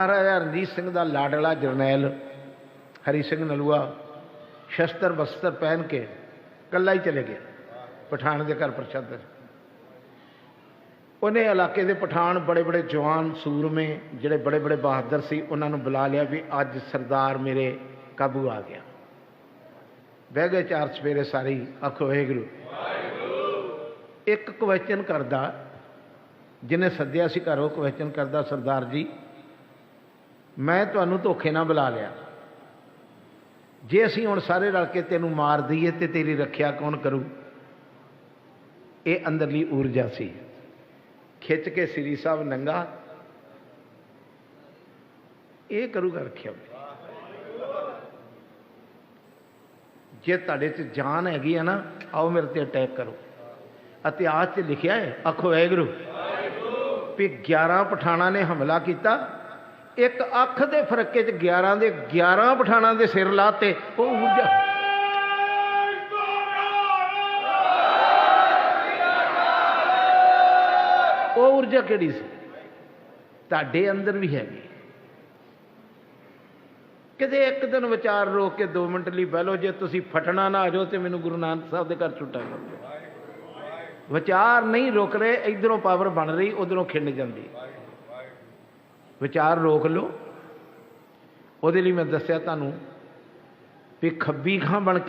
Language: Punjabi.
ਮਹਾਰਾਜਾ ਰਣਜੀਤ ਸਿੰਘ ਦਾ ਲਾਡਲਾ ਜਰਨੈਲ ਹਰੀ ਸਿੰਘ ਨਲੂਆ ਸ਼ਸਤਰ ਬਸਤਰ ਪਹਿਨ ਕੇ ਕੱਲਾ ਹੀ ਚਲੇ ਗਿਆ, ਪਠਾਨ ਦੇ ਘਰ ਪ੍ਰਸ਼ਾਦ ਉਹਨੇ ਇਲਾਕੇ ਦੇ ਪਠਾਨ ਬੜੇ ਬੜੇ ਜਵਾਨ ਸੂਰਮੇ ਜਿਹੜੇ ਬੜੇ ਬੜੇ ਬਹਾਦਰ ਸੀ, ਉਹਨਾਂ ਨੂੰ ਬੁਲਾ ਲਿਆ ਵੀ ਅੱਜ ਸਰਦਾਰ ਮੇਰੇ ਕਾਬੂ ਆ ਗਿਆ। ਬਹਿ ਗਏ ਚਾਰ ਸਵੇਰੇ ਸਾਰੀ ਆਖੋ ਵਾਹਿਗੁਰੂ। ਇੱਕ ਕੁਐਸਚਨ ਕਰਦਾ, ਜਿਹਨੇ ਸੱਦਿਆ ਸੀ ਘਰੋਂ ਕੁਐਸਚਨ ਕਰਦਾ, ਸਰਦਾਰ ਜੀ ਮੈਂ ਤੁਹਾਨੂੰ ਧੋਖੇ ਨਾਲ ਬੁਲਾ ਲਿਆ। ਜੇ ਅਸੀਂ ਹੁਣ ਸਾਰੇ ਰਲ ਕੇ ਤੈਨੂੰ ਮਾਰ ਦਈਏ ਤੇ ਤੇਰੀ ਰੱਖਿਆ ਕੌਣ ਕਰੂ? ਇਹ ਅੰਦਰਲੀ ਊਰਜਾ ਸੀ। ਖਿੱਚ ਕੇ ਸ੍ਰੀ ਸਾਹਿਬ ਨੰਗਾ। ਇਹ ਕਰੂਗਾ ਰੱਖਿਆ ਜੇ ਤੁਹਾਡੇ 'ਚ ਜਾਨ ਹੈਗੀ ਹੈ ਨਾ, ਆਓ ਮੇਰੇ ਤੇ ਅਟੈਕ ਕਰੋ। ਇਤਿਹਾਸ 'ਚ ਲਿਖਿਆ ਹੈ, ਆਖੋ, ਵਾਹਿਗੁਰੂ। ਵੀ 11 ਪਠਾਣਾ ਨੇ ਹਮਲਾ ਕੀਤਾ। ਇੱਕ ਅੱਖ ਦੇ ਫਰਕੇ 'ਚ 11 ਦੇ 11 ਪਠਾਣਾ ਦੇ ਸਿਰ ਲਾਤੇ, ਉਹ ਊਰਜਾ ਉਹ ਊਰਜਾ ਕਿਹੜੀ ਸੀ? ਤੁਹਾਡੇ ਅੰਦਰ ਵੀ ਹੈਗੀ। ਕਿਤੇ ਇੱਕ ਦਿਨ ਵਿਚਾਰ ਰੋਕ ਕੇ 2 ਮਿੰਟ ਲਈ ਬਹਿ ਲਓ, ਜੇ ਤੁਸੀਂ ਫਟਣਾ ਨਾ ਆ ਜਾਓ ਤੇ ਮੈਨੂੰ ਗੁਰੂ ਨਾਨਕ ਸਾਹਿਬ ਦੇ ਘਰ ਛੁੱਟਾ ਕਰ। ਵਿਚਾਰ ਨਹੀਂ ਰੁਕ ਰਹੇ, ਇਧਰੋਂ ਪਾਵਰ ਬਣ ਰਹੀ, ਉਧਰੋਂ ਖਿੰਡ ਜਾਂਦੀ। ਵਿਚਾਰ ਰੋਕ ਲਓ। ਉਹਦੇ ਲਈ ਮੈਂ ਦੱਸਿਆ ਤੁਹਾਨੂੰ ਵੀ ਖੱਬੀ ਖਾਂ ਬਣ ਕੇ